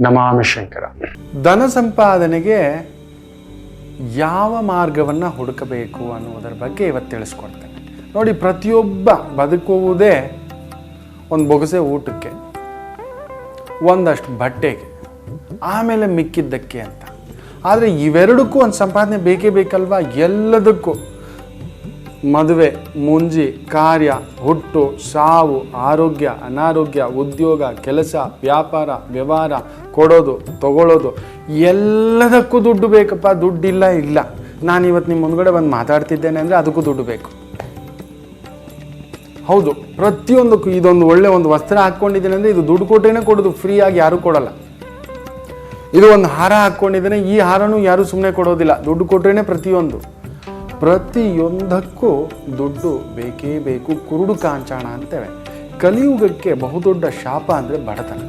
ನಮಾಮಿ ಶಂಕರ ಧನ ಸಂಪಾದನೆಗೆ ಯಾವ ಮಾರ್ಗವನ್ನು ಹುಡುಕಬೇಕು ಅನ್ನುವುದರ ಬಗ್ಗೆ ಇವತ್ತು ತಿಳಿಸ್ಕೊಡ್ತೇನೆ. ನೋಡಿ, ಪ್ರತಿಯೊಬ್ಬ ಬದುಕುವುದೇ ಒಂದು ಬೊಗಸೆ ಊಟಕ್ಕೆ, ಒಂದಷ್ಟು ಬಟ್ಟೆಗೆ, ಆಮೇಲೆ ಮಿಕ್ಕಿದ್ದಕ್ಕೆ ಅಂತ. ಆದರೆ ಇವೆರಡಕ್ಕೂ ಒಂದು ಸಂಪಾದನೆ ಬೇಕೇ ಬೇಕಲ್ವಾ? ಎಲ್ಲದಕ್ಕೂ. ಮದುವೆ, ಮುಂಜಿ, ಕಾರ್ಯ, ಹುಟ್ಟು, ಸಾವು, ಆರೋಗ್ಯ, ಅನಾರೋಗ್ಯ, ಉದ್ಯೋಗ, ಕೆಲಸ, ವ್ಯಾಪಾರ, ವ್ಯವಹಾರ, ಕೊಡೋದು, ತಗೊಳ್ಳೋದು, ಎಲ್ಲದಕ್ಕೂ ದುಡ್ಡು ಬೇಕಪ್ಪ. ದುಡ್ಡಿಲ್ಲ, ಇಲ್ಲ. ನಾನು ಇವತ್ತು ನಿಮ್ಮ ಮುಂದ್ಗಡೆ ಬಂದು ಮಾತಾಡ್ತಿದ್ದೇನೆ ಅಂದರೆ ಅದಕ್ಕೂ ದುಡ್ಡು ಬೇಕು. ಹೌದು, ಪ್ರತಿಯೊಂದಕ್ಕೂ ಇದೊಂದು ಒಳ್ಳೆ ಒಂದು ವಸ್ತ್ರ ಹಾಕ್ಕೊಂಡಿದ್ದೇನೆ ಅಂದರೆ ಇದು ದುಡ್ಡು ಕೊಟ್ಟೇನೆ ಕೊಡೋದು ಫ್ರೀಯಾಗಿ ಯಾರೂ ಕೊಡಲ್ಲ. ಇದು ಒಂದು ಹಾರ ಹಾಕ್ಕೊಂಡಿದ್ದೇನೆ, ಈ ಹಾರನೂ ಯಾರೂ ಸುಮ್ಮನೆ ಕೊಡೋದಿಲ್ಲ. ದುಡ್ಡು ಕೊಟ್ರೇನೆ ಪ್ರತಿಯೊಂದು. ಪ್ರತಿಯೊಂದಕ್ಕೂ ದುಡ್ಡು ಬೇಕೇ ಬೇಕು, ಕುರುಡು ಕಾಂಚಾಣ ಅಂತೇವೆ. ಕಲಿಯುಗಕ್ಕೆ ಬಹುದೊಡ್ಡ ಶಾಪ ಅಂದರೆ ಬಡತನ.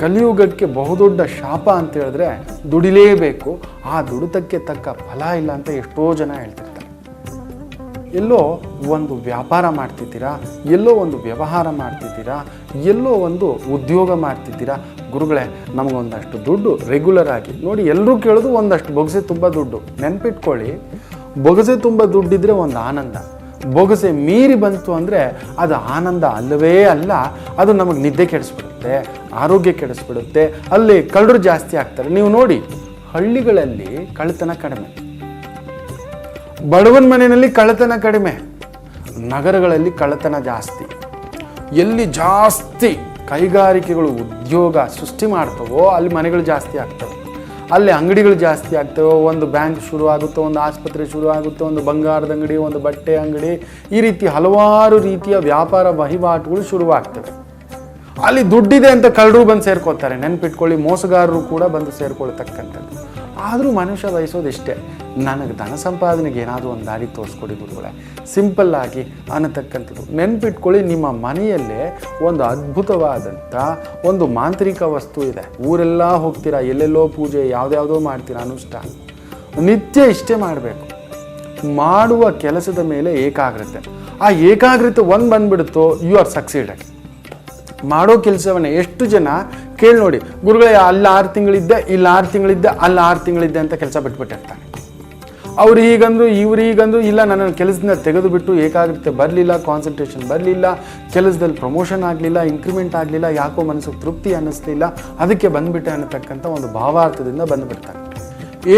ಕಲಿಯುಗಕ್ಕೆ ಬಹುದೊಡ್ಡ ಶಾಪ ಅಂತ ಹೇಳಿದ್ರೆ ದುಡಿಲೇಬೇಕು, ಆ ದುಡಿತಕ್ಕೆ ತಕ್ಕ ಫಲ ಇಲ್ಲ ಅಂತ ಎಷ್ಟೋ ಜನ ಹೇಳ್ತಿರ್ತಾರೆ ಎಲ್ಲೋ ಒಂದು ವ್ಯಾಪಾರ ಮಾಡ್ತಿದ್ದೀರಾ? ಎಲ್ಲೋ ಒಂದು ವ್ಯವಹಾರ ಮಾಡ್ತಿದ್ದೀರಾ? ಎಲ್ಲೋ ಒಂದು ಉದ್ಯೋಗ ಮಾಡ್ತಿದ್ದೀರಾ? ಗುರುಗಳೇ, ನಮಗೊಂದಷ್ಟು ದುಡ್ಡು ರೆಗ್ಯುಲರ್ ಆಗಿ ನೋಡಿ ಎಲ್ಲರೂ ಕೇಳೋದು ಒಂದಷ್ಟು ಬೊಗಸೆ ತುಂಬ ದುಡ್ಡು. ನೆನಪಿಟ್ಕೊಳ್ಳಿ, ಬೊಗಸೆ ತುಂಬ ದುಡ್ಡಿದ್ರೆ ಒಂದು ಆನಂದ. ಬೊಗಸೆ ಮೀರಿ ಬಂತು ಅಂದರೆ ಅದು ಆನಂದ ಅಲ್ಲವೇ ಅಲ್ಲ, ಅದು ನಮಗೆ ನಿದ್ದೆ ಕೆಡಿಸ್ಬಿಡುತ್ತೆ, ಆರೋಗ್ಯ ಕೆಡಿಸ್ಬಿಡುತ್ತೆ, ಅಲ್ಲಿ ಕಳ್ಳರು ಜಾಸ್ತಿ ಆಗ್ತಾರೆ. ನೀವು ನೋಡಿ, ಹಳ್ಳಿಗಳಲ್ಲಿ ಕಳ್ಳತನ ಕಡಿಮೆ. ಬಡವನ ಮನೆಯಲ್ಲಿ ಕಳ್ಳತನ ಕಡಿಮೆ. ನಗರಗಳಲ್ಲಿ ಕಳ್ಳತನ ಜಾಸ್ತಿ. ಎಲ್ಲಿ ಜಾಸ್ತಿ ಕೈಗಾರಿಕೆಗಳು ಉದ್ಯೋಗ ಸೃಷ್ಟಿ ಮಾಡ್ತವೋ ಅಲ್ಲಿ ಮನೆಗಳು ಜಾಸ್ತಿ ಆಗ್ತವೆ. ಅಲ್ಲಿ ಅಂಗಡಿಗಳು ಜಾಸ್ತಿ ಆಗ್ತವೆ. ಒಂದು ಬ್ಯಾಂಕ್ ಶುರು ಆಗುತ್ತೆ, ಒಂದು ಆಸ್ಪತ್ರೆ ಶುರು ಆಗುತ್ತೆ, ಒಂದು ಬಂಗಾರದ ಅಂಗಡಿ, ಒಂದು ಬಟ್ಟೆ ಅಂಗಡಿ. ಈ ರೀತಿ ಹಲವಾರು ರೀತಿಯ ವ್ಯಾಪಾರ ವಹಿವಾಟುಗಳು ಶುರುವಾಗ್ತವೆ. ಅಲ್ಲಿ ದುಡ್ಡಿದೆ ಅಂತ ಕಳ್ಳರು ಬಂದು ಸೇರ್ಕೋತಾರೆ ನೆನಪಿಟ್ಕೊಳ್ಳಿ, ಮೋಸಗಾರರು ಕೂಡ ಬಂದು ಸೇರ್ಕೊಳ್ತಕ್ಕಂಥದ್ದು. ಆದರೂ ಮನುಷ್ಯ ಬಯಸೋದು ಇಷ್ಟೇ. ನನಗೆ ಧನ ಸಂಪಾದನೆಗೆ ಏನಾದರೂ ಒಂದು ದಾರಿ ತೋರಿಸ್ಕೊಡಿ ಗುರುಗಳೇ. ಸಿಂಪಲ್ ಆಗಿ ಅನ್ನತಕ್ಕಂಥದ್ದು. ನೆನ್ಪಿಟ್ಕೊಳ್ಳಿ, ನಿಮ್ಮ ಮನೆಯಲ್ಲೇ ಒಂದು ಅದ್ಭುತವಾದಂಥ ಒಂದು ಮಾಂತ್ರಿಕ ವಸ್ತು ಇದೆ. ಊರೆಲ್ಲ ಹೋಗ್ತೀರಾ, ಎಲ್ಲೆಲ್ಲೋ ಪೂಜೆ, ಯಾವುದ್ಯಾವುದೋ ಮಾಡ್ತೀರಾ ಅನುಷ್ಠಾನ. ನಿತ್ಯ ಇಷ್ಟೇ ಮಾಡಬೇಕು. ಮಾಡುವ ಕೆಲಸದ ಮೇಲೆ ಏಕಾಗ್ರತೆ. ಆ ಏಕಾಗ್ರತೆ ಒಂದು ಬಂದ್ಬಿಡುತ್ತೋ ಯು ಆರ್ ಸಕ್ಸೀಡೆಡ್ ಮಾಡೋ ಕೆಲಸವನ್ನ ಎಷ್ಟು ಜನ ಕೇಳಿ ನೋಡಿ, ಗುರುಗಳೇ, ಅಲ್ಲಿ ಆರು ತಿಂಗಳಿದ್ದೆ, ಇಲ್ಲಿ ಆರು ತಿಂಗಳಿದ್ದೆ, ಅಲ್ಲಿ ಆರು ತಿಂಗಳಿದ್ದೆ ಅಂತ ಕೆಲಸ ಬಿಟ್ಬಿಟ್ಟಿರ್ತಾನೆ ಅವ್ರು ಹೀಗಂದ್ರು, ಇವ್ರು ಹೀಗಂದ್ರು, ಇಲ್ಲ, ನನ್ನ ಕೆಲಸದಿಂದ ತೆಗೆದುಬಿಟ್ಟು ಏಕಾಗ್ರತೆ ಬರಲಿಲ್ಲ ಕಾನ್ಸಂಟ್ರೇಷನ್ ಬರಲಿಲ್ಲ, ಕೆಲಸದಲ್ಲಿ ಪ್ರಮೋಷನ್ ಆಗಲಿಲ್ಲ ಇನ್ಕ್ರಿಮೆಂಟ್ ಆಗಲಿಲ್ಲ, ಯಾಕೋ ಮನಸ್ಸಿಗೆ ತೃಪ್ತಿ ಅನ್ನಿಸ್ಲಿಲ್ಲ, ಅದಕ್ಕೆ ಬಂದುಬಿಟ್ಟೆ ಅನ್ನತಕ್ಕಂಥ ಒಂದು ಭಾವಾರ್ಥದಿಂದ ಬಂದುಬಿಡ್ತಾರೆ.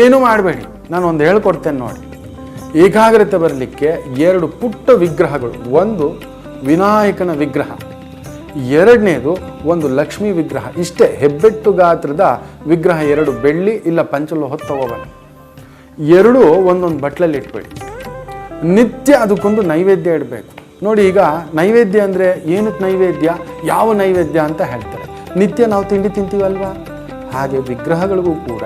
ಏನೂ ಮಾಡಬೇಡಿ, ನಾನು ಒಂದು ಹೇಳ್ಕೊಡ್ತೇನೆ ನೋಡಿ. ಏಕಾಗ್ರತೆ ಬರಲಿಕ್ಕೆ ಎರಡು ಪುಟ್ಟ ವಿಗ್ರಹಗಳು, ಒಂದು ವಿನಾಯಕನ ವಿಗ್ರಹ, ಎರಡನೇದು ಒಂದು ಲಕ್ಷ್ಮೀ ವಿಗ್ರಹ, ಇಷ್ಟೇ ಹೆಬ್ಬೆಟ್ಟು ಗಾತ್ರದ ವಿಗ್ರಹ ಎರಡು, ಬೆಳ್ಳಿ ಇಲ್ಲ ಪಂಚಲು ಹೊತ್ತು ಎರಡೂ ಒಂದೊಂದು ಬಟ್ಲಲ್ಲಿ ಇಟ್ಬೇಡಿ. ನಿತ್ಯ ಅದಕ್ಕೊಂದು ನೈವೇದ್ಯ ಇಡಬೇಕು. ನೋಡಿ ಈಗ ನೈವೇದ್ಯ ಅಂದರೆ ಏನಕ್ಕೆ ನೈವೇದ್ಯ, ಯಾವ ನೈವೇದ್ಯ ಅಂತ ಹೇಳ್ತಾರೆ. ನಿತ್ಯ ನಾವು ತಿಂಡಿ ತಿಂತೀವಲ್ವಾ? ಹಾಗೆ ವಿಗ್ರಹಗಳಿಗೂ ಕೂಡ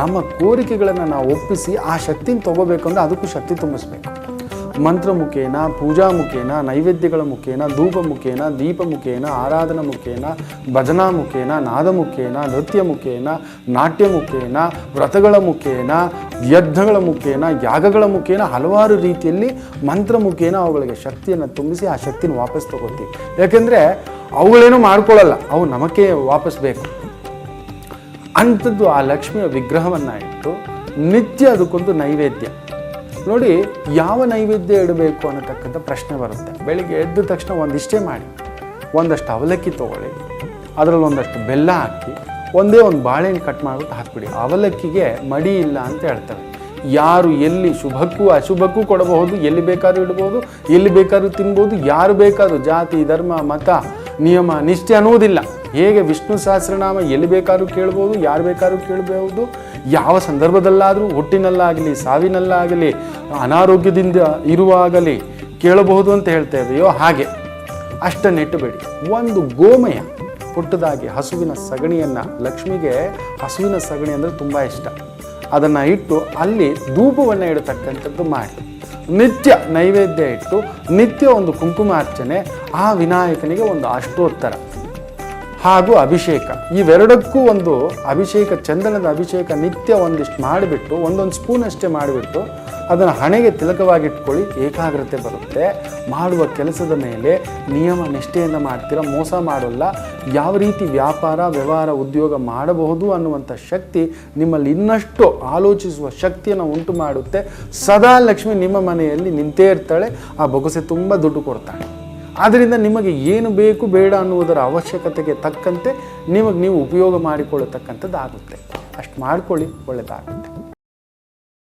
ನಮ್ಮ ಕೋರಿಕೆಗಳನ್ನು ನಾವು ಒಪ್ಪಿಸಿ ಆ ಶಕ್ತಿನ ತೊಗೋಬೇಕು ಅಂದರೆ ಅದಕ್ಕೂ ಶಕ್ತಿ ತುಂಬಿಸ್ಬೇಕು. ಮಂತ್ರ ಮುಖೇನ ಪೂಜಾ ಮುಖೇನ ನೈವೇದ್ಯಗಳ ಮುಖೇನ ಧೂಪ ಮುಖೇನ ದೀಪ ಮುಖೇನ ಆರಾಧನಾ ಮುಖೇನ ಭಜನಾ ಮುಖೇನ ನಾದ ಮುಖೇನ ನೃತ್ಯ ಮುಖೇನ ನಾಟ್ಯ ಮುಖೇನ ವ್ರತಗಳ ಮುಖೇನ ಯಜ್ಞಗಳ ಮುಖೇನ, ಯಾಗಗಳ ಮುಖೇನ ಹಲವಾರು ರೀತಿಯಲ್ಲಿ ಮಂತ್ರ ಮುಖೇನ ಅವುಗಳಿಗೆ ಶಕ್ತಿಯನ್ನು ತುಂಬಿಸಿ ಆ ಶಕ್ತಿನ ವಾಪಸ್ ತಗೋತೀವಿ ಯಾಕೆಂದರೆ ಅವುಗಳೇನು ಮಾಡ್ಕೊಳ್ಳಲ್ಲ ಅವು ನಮಗೆ ವಾಪಸ್ ಬೇಕು. ಅಂಥದ್ದು ಆ ಲಕ್ಷ್ಮಿಯ ವಿಗ್ರಹವನ್ನು ಇಟ್ಟು ನಿತ್ಯ ಅದಕ್ಕೊಂದು ನೈವೇದ್ಯ. ನೋಡಿ, ಯಾವ ನೈವೇದ್ಯ ಇಡಬೇಕು ಅನ್ನತಕ್ಕಂಥ ಪ್ರಶ್ನೆ ಬರುತ್ತೆ. ಬೆಳಿಗ್ಗೆ ಎದ್ದ ತಕ್ಷಣ ಒಂದಿಷ್ಟೇ ಮಾಡಿ. ಒಂದಷ್ಟು ಅವಲಕ್ಕಿ ತೊಗೊಳ್ಳಿ. ಅದರಲ್ಲಿ ಒಂದಷ್ಟು ಬೆಲ್ಲ ಹಾಕಿ, ಒಂದೇ ಒಂದು ಬಾಳೆಹಣ್ಣು ಕಟ್ ಮಾಡಿಬಿಟ್ಟು ಹಾಕ್ಬಿಡಿ. ಅವಲಕ್ಕಿಗೆ ಮಡಿ ಇಲ್ಲ ಅಂತ ಹೇಳ್ತಾರೆ. ಯಾರು ಎಲ್ಲಿ ಶುಭಕ್ಕೂ ಅಶುಭಕ್ಕೂ ಕೊಡಬಹುದು, ಎಲ್ಲಿ ಬೇಕಾದ್ರೂ ಇಡ್ಬೋದು ಎಲ್ಲಿ ಬೇಕಾದ್ರೂ ತಿನ್ಬೋದು ಯಾರು ಬೇಕಾದ್ರೂ ಜಾತಿ, ಧರ್ಮ, ಮತ, ನಿಯಮ, ನಿಷ್ಠೆ ಅನ್ನೋದಿಲ್ಲ ಹೇಗೆ ವಿಷ್ಣು ಸಹಸ್ರನಾಮ ಎಲ್ಲಿ ಬೇಕಾದ್ರೂ ಕೇಳ್ಬೋದು, ಯಾರು ಬೇಕಾದ್ರೂ ಕೇಳಬಹುದು ಯಾವ ಸಂದರ್ಭದಲ್ಲಾದರೂ ಹುಟ್ಟಿನಲ್ಲಾಗಲಿ, ಸಾವಿನಲ್ಲಾಗಲಿ, ಅನಾರೋಗ್ಯದಿಂದ ಇರುವಾಗಲಿ ಕೇಳಬಹುದು ಅಂತ ಹೇಳ್ತಾ ಇದೆಯೋ ಹಾಗೆ, ಅಷ್ಟನ್ನು ಬಿಡಿ ಒಂದು ಗೋಮಯ ಪುಟ್ಟದಾಗಿ ಹಸುವಿನ ಸಗಣಿಯನ್ನು, ಲಕ್ಷ್ಮಿಗೆ ಹಸುವಿನ ಸಗಣಿ ಅಂದರೆ ತುಂಬ ಇಷ್ಟ. ಅದನ್ನು ಇಟ್ಟು ಅಲ್ಲಿ ಧೂಪವನ್ನು ಇಡತಕ್ಕಂಥದ್ದು ಮಾಡಿ. ನಿತ್ಯ ನೈವೇದ್ಯ ಇಟ್ಟು, ನಿತ್ಯ ಒಂದು ಕುಂಕುಮಾರ್ಚನೆ, ಆ ವಿನಾಯಕನಿಗೆ ಒಂದು ಅಷ್ಟೋತ್ತರ. ಹಾಗೂ ಅಭಿಷೇಕ. ಇವೆರಡಕ್ಕೂ ಒಂದು ಅಭಿಷೇಕ, ಚಂದನದ ಅಭಿಷೇಕ, ನಿತ್ಯ ಒಂದಿಷ್ಟು ಮಾಡಿಬಿಟ್ಟು, ಒಂದೊಂದು ಸ್ಪೂನ್ ಅಷ್ಟೇ ಮಾಡಿಬಿಟ್ಟು ಅದನ್ನು ಹಣೆಗೆ ತಿಲಕವಾಗಿಟ್ಕೊಳ್ಳಿ, ಏಕಾಗ್ರತೆ ಬರುತ್ತೆ. ಮಾಡುವ ಕೆಲಸದ ಮೇಲೆ ನಿಯಮ ನಿಷ್ಠೆಯಿಂದ ಮಾಡ್ತೀರ, ಮೋಸ ಮಾಡೋಲ್ಲ. ಯಾವ ರೀತಿ ವ್ಯಾಪಾರ, ವ್ಯವಹಾರ, ಉದ್ಯೋಗ ಮಾಡಬಹುದು ಅನ್ನುವಂಥ ಶಕ್ತಿ ನಿಮ್ಮಲ್ಲಿ ಇನ್ನಷ್ಟು ಆಲೋಚಿಸುವ ಶಕ್ತಿಯನ್ನು ಉಂಟು ಮಾಡುತ್ತೆ. ಸದಾ ಲಕ್ಷ್ಮಿ ನಿಮ್ಮ ಮನೆಯಲ್ಲಿ ನಿಂತೇ ಇರ್ತಾಳೆ. ಆ ಬೊಗಸೆ ತುಂಬ ದುಡ್ಡು ಕೊಡ್ತಾಳೆ. ಆದ್ದರಿಂದ ನಿಮಗೆ ಏನು ಬೇಕು ಬೇಡ ಅನ್ನುವುದರ ಅವಶ್ಯಕತೆಗೆ ತಕ್ಕಂತೆ ನಿಮಗೆ ನೀವು ಉಪಯೋಗ ಮಾಡಿಕೊಳ್ಳತಕ್ಕಂಥದ್ದು ಆಗುತ್ತೆ ಅಷ್ಟು ಮಾಡ್ಕೊಳ್ಳಿ ಒಳ್ಳೆಯದಾಗುತ್ತೆ